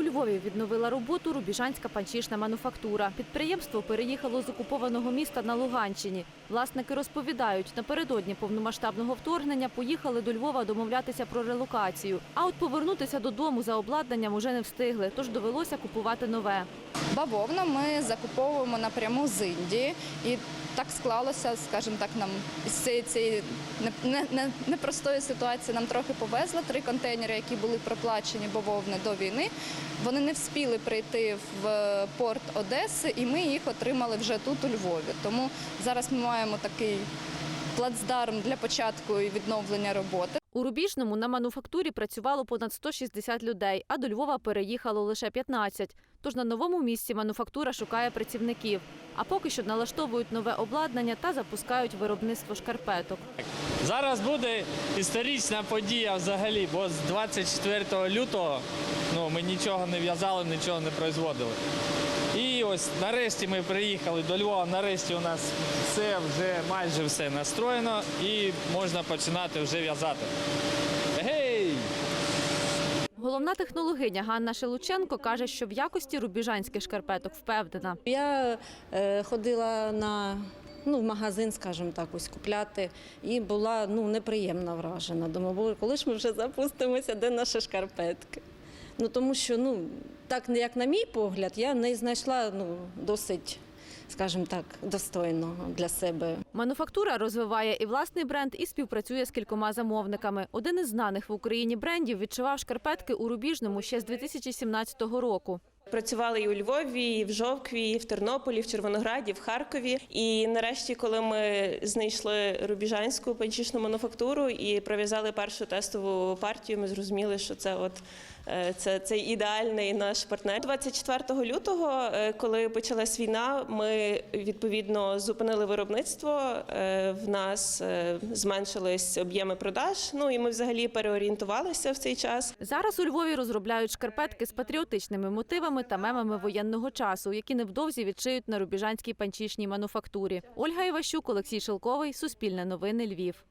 У Львові відновила роботу Рубіжанська панчішна мануфактура. Підприємство переїхало з окупованого міста на Луганщині. Власники розповідають, напередодні повномасштабного вторгнення поїхали до Львова домовлятися про релокацію. А от повернутися додому за обладнанням уже не встигли, тож довелося купувати нове. Бавовну ми закуповуємо напряму з Індії, і так склалося, скажімо так, нам з цієї, цієї не- не- не- непростої ситуації нам трохи повезли. Три контейнери, які були проплачені бавовни до війни. Вони не вспіли прийти в порт Одеси, і ми їх отримали вже тут у Львові. Тому зараз ми маємо такий плацдарм для початку і відновлення роботи. У Рубіжному на мануфактурі працювало понад 160 людей, а до Львова переїхало лише 15. Тож на новому місці мануфактура шукає працівників. А поки що налаштовують нове обладнання та запускають виробництво шкарпеток. Зараз буде історична подія взагалі, бо з 24 лютого ну, ми нічого не в'язали, нічого не производили. І ось нарешті ми приїхали до Львова. Нарешті у нас все вже майже все настроєно і можна починати вже в'язати. Головна технологиня Ганна Шелученко каже, що в якості рубіжанських шкарпеток впевнена. Я е, ходила на ну, в магазин, скажімо так, ось купляти, і була ну, неприємно вражена. Думаю, «Боже, коли ж ми вже запустимося, де наші шкарпетки? Ну, тому що, ну, так як на мій погляд, я не знайшла ну, досить, скажімо так, достойного для себе. Мануфактура розвиває і власний бренд, і співпрацює з кількома замовниками. Один із знаних в Україні брендів відшивав шкарпетки у Рубіжному ще з 2017 року. Працювали і у Львові, і в Жовкві, і в Тернополі, в Червонограді, в Харкові. І нарешті, коли ми знайшли рубіжанську панчішну мануфактуру і пров'язали першу тестову партію, ми зрозуміли, що це от е, це, це ідеальний наш партнер. 24 лютого, е, коли почалась війна, ми відповідно зупинили виробництво. Е, В нас е, зменшились об'єми продаж. Ну і ми взагалі переорієнтувалися в цей час. Зараз у Львові розробляють шкарпетки з патріотичними мотивами та мемами воєнного часу, які невдовзі відшиють на рубіжанській панчішній мануфактурі. Ольга Іващук, Олексій Шелковий, Суспільне новини, Львів.